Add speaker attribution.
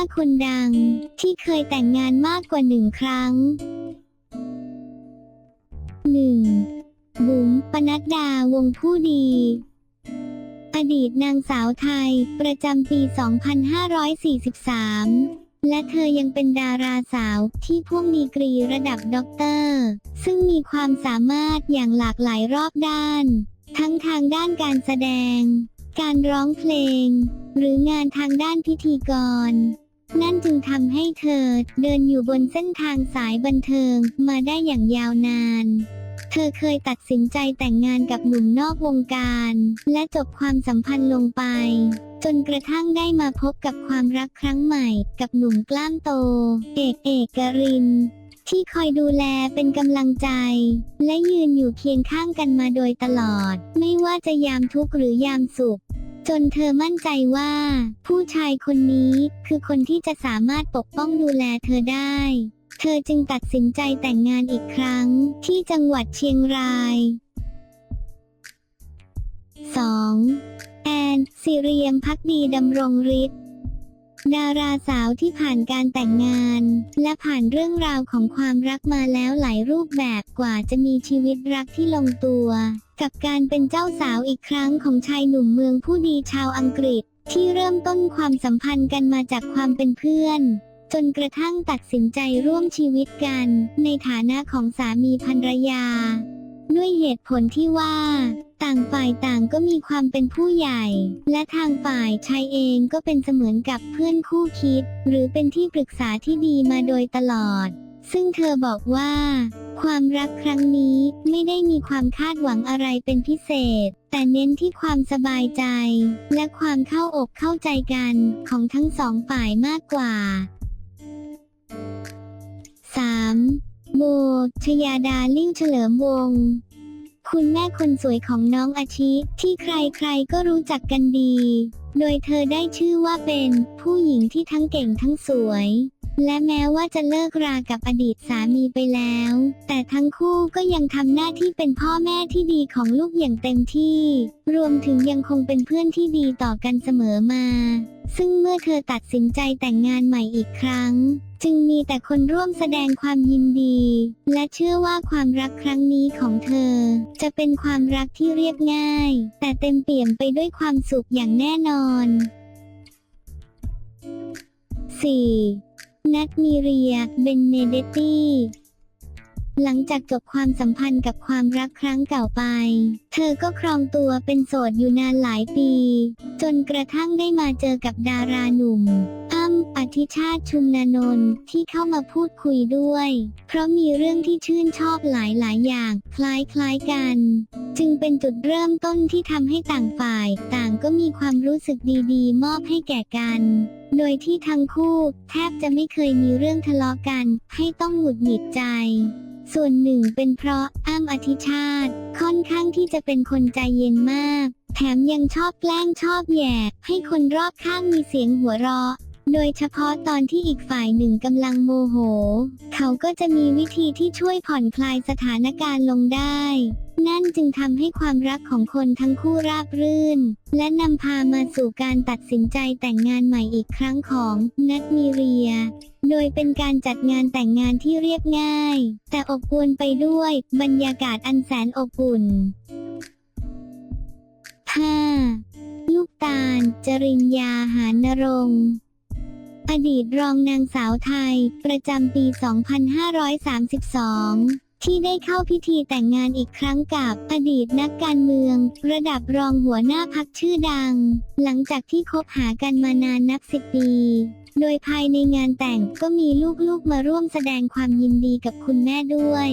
Speaker 1: 5 คนดัง ที่เคยแต่งงานมากกว่าหนึ่งครั้ง 1. บุ๋มปนัดดาวงผู้ดี อดีตนางสาวไทย ประจำปี 2543และเธอยังเป็นดาราสาวที่พ่วงดีกรีระดับด็อกเตอร์ ซึ่งมีความสามารถอย่างหลากหลายรอบด้าน ทั้งทางด้านการแสดง การร้องเพลง หรืองานทางด้านพิธีกร นั่นจึงทำให้เธอเดินอยู่บนเส้นทางสายบันเทิงมาได้อย่างยาวนาน เธอเคยตัดสินใจแต่งงานกับหนุ่มนอกวงการ และจบความสัมพันธ์ลงไป จนกระทั่งได้มาพบกับความรักครั้งใหม่ กับหนุ่มกล้ามโต เอกเอกรินที่คอยดูแลเป็นกำลังใจ และยืนอยู่เคียงข้างกันมาโดยตลอด ไม่ว่าจะยามทุกข์หรือยามสุข จนเธอมั่นใจว่า ผู้ชายคนนี้คือคนที่จะสามารถปกป้องดูแลเธอได้ เธอจึงตัดสินใจแต่งงานอีกครั้งที่จังหวัดเชียงราย 2. แอน สิเรียมพักดีดำรงฤทธิ์ ดาราสาวที่ผ่านการแต่งงาน และผ่านเรื่องราวของความรักมาแล้วหลายรูปแบบกว่าจะมีชีวิตรักที่ลงตัว กับการเป็นเจ้าสาวอีกครั้งของชายหนุ่มเมืองผู้ดีชาวอังกฤษ ที่เริ่มต้นความสัมพันธ์กันมาจากความเป็นเพื่อน จนกระทั่งตัดสินใจร่วมชีวิตกัน ในฐานะของสามีภรรยา ด้วยเหตุผลที่ว่า ต่างฝ่ายต่างก็มีความเป็นผู้ใหญ่ และทางฝ่ายชายเองก็เป็นเสมือนกับเพื่อนคู่คิด หรือเป็นที่ปรึกษาที่ดีมาโดยตลอด ซึ่งเธอบอกว่า ความรักครั้งนี้ไม่ได้มีความคาดหวังอะไรเป็นพิเศษ แต่เน้นที่ความสบายใจ และความเข้าอกเข้าใจกันของทั้งสองฝ่ายมากกว่า 3. โบ ชยาดาลิ่วเฉลิมวงศ์คุณแม่คนสวยของน้องอาชิ ที่ใครๆก็รู้จักกันดี โดยเธอได้ชื่อว่าเป็นผู้หญิงที่ทั้งเก่งทั้งสวย และแม้ว่าจะเลิกรากับอดีตสามีไปแล้ว แต่ทั้งคู่ก็ยังทำหน้าที่เป็นพ่อแม่ที่ดีของลูกอย่างเต็มที่ รวมถึงยังคงเป็นเพื่อนที่ดีต่อกันเสมอมา ซึ่งเมื่อเธอตัดสินใจแต่งงานใหม่อีกครั้ง จึงมีแต่คนร่วมแสดงความยินดี และเชื่อว่าความรักครั้งนี้ของเธอ จะเป็นความรักที่เรียบง่าย แต่เต็มเปี่ยมไปด้วยความสุขอย่างแน่นอน 4. นัทมีเรีย เบนเนเดตตี้หลังจากจบความสัมพันธ์กับความรักครั้งเก่าไป เธอก็ครองตัวเป็นโสดอยู่นานหลายปี จนกระทั่งได้มาเจอกับดาราหนุ่ม อธิชาติชุมนานนท์ที่เข้ามาพูดคุยด้วย เพราะมีเรื่องที่ชื่นชอบหลายหลายๆอย่างคล้ายคล้ายๆกัน จึงเป็นจุดเริ่มต้นที่ทำให้ต่างฝ่าย ต่างก็มีความรู้สึกดีๆ มอบให้แก่กัน โดยที่ทั้งคู่ แทบจะไม่เคยมีเรื่องทะเลาะกัน ให้ต้องหงุดหงิดใจส่วนหนึ่งเป็นเพราะอ้ำอธิชาติ ค่อนข้างที่จะเป็นคนใจเย็นมาก แถมยังชอบแกล้งชอบแย่ให้คนรอบข้างมีเสียงหัวเราะ โดยเฉพาะตอนที่อีกฝ่ายหนึ่งกำลังโมโห เขาก็จะมีวิธีที่ช่วยผ่อนคลายสถานการณ์ลงได้ นั่นจึงทำให้ความรักของคนทั้งคู่ราบรื่น และนำพามาสู่การตัดสินใจแต่งงานใหม่อีกครั้งของนัทมีเรีย โดยเป็นการจัดงานแต่งงานที่เรียบง่าย แต่อบอวลไปด้วยบรรยากาศอันแสนอบอุ่น 5. ลูกตาล จริญญาหานรงค์ อดีตรองนางสาวไทย ประจำปี 2532ที่ได้เข้าพิธีแต่งงานอีกครั้งกับอดีตนักการเมือง ระดับรองหัวหน้าพักชื่อดัง หลังจากที่คบหากันมานานนับสิบปี โดยภายในงานแต่งก็มีลูกๆมาร่วมแสดงความยินดีกับคุณแม่ด้วย